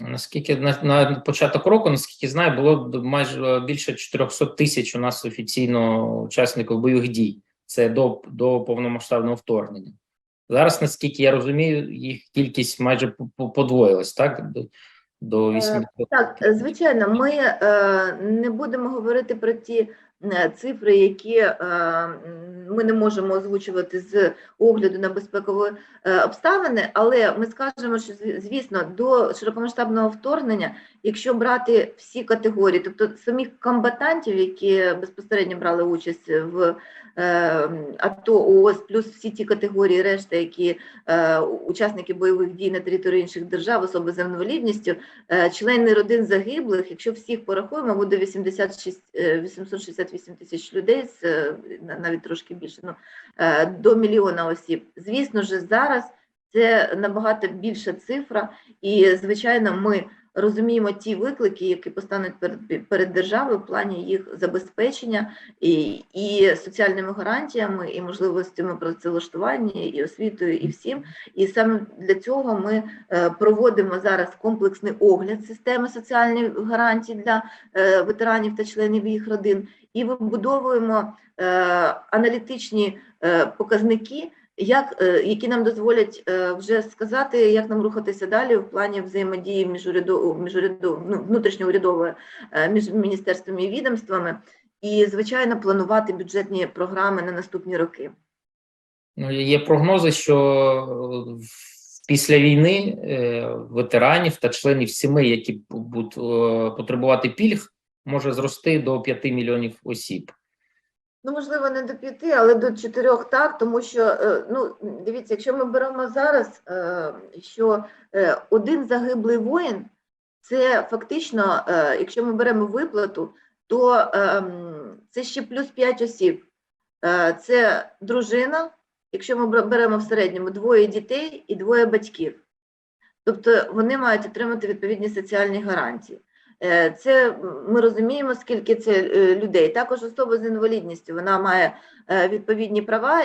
Наскільки на, на початок року, наскільки знаю, було майже е, більше 400 тисяч у нас офіційно учасників бойових дій. Це до, до повномасштабного вторгнення. Зараз, наскільки я розумію, їх кількість майже по- по- подвоїлась, так? До, до 8 Так, е, звичайно, ми е, не будемо говорити про ті е, цифри, які е, ми не можемо озвучувати з огляду на безпекові е, обставини, але ми скажемо, що звісно, до широкомасштабного вторгнення, якщо брати всі категорії, тобто самих комбатантів, які безпосередньо брали участь в е, АТО, ООС, плюс всі ті категорії, решта, які е, учасники бойових дій на території інших держав, особи з інвалідністю. Члени родин загиблих, якщо всіх порахуємо, буде 86, е, 868 тисяч людей, навіть трошки більше, ну, е, до мільйона осіб. Звісно ж, зараз це набагато більша цифра, і, звичайно, ми розуміємо ті виклики, які постануть перед, перед державою в плані їх забезпечення і, і соціальними гарантіями, і можливостями працевлаштування, і освітою, і всім. І саме для цього ми е, проводимо зараз комплексний огляд системи соціальних гарантій для е, ветеранів та членів їх родин і вибудовуємо е, аналітичні показники, як, е, які нам дозволять е, вже сказати, як нам рухатися далі в плані взаємодії міжурядо- міжурядо- ну, внутрішньоурядової е, між міністерствами і відомствами, і звичайно планувати бюджетні програми на наступні роки. Ну, є прогнози, що після війни ветеранів та членів сімей, які будуть потребувати пільг, може зрости до 5 мільйонів осіб. Ну, можливо, не до п'яти, але до чотирьох так, тому що е, ну дивіться, якщо ми беремо зараз, е, що е, один загиблий воїн, це фактично, якщо ми беремо виплату, то е, це ще плюс п'ять осіб. Це дружина, якщо ми беремо в середньому двоє дітей і двоє батьків. Тобто вони мають отримати відповідні соціальні гарантії. Е, Це ми розуміємо, скільки це е, людей. Також особа з інвалідністю вона має е, відповідні права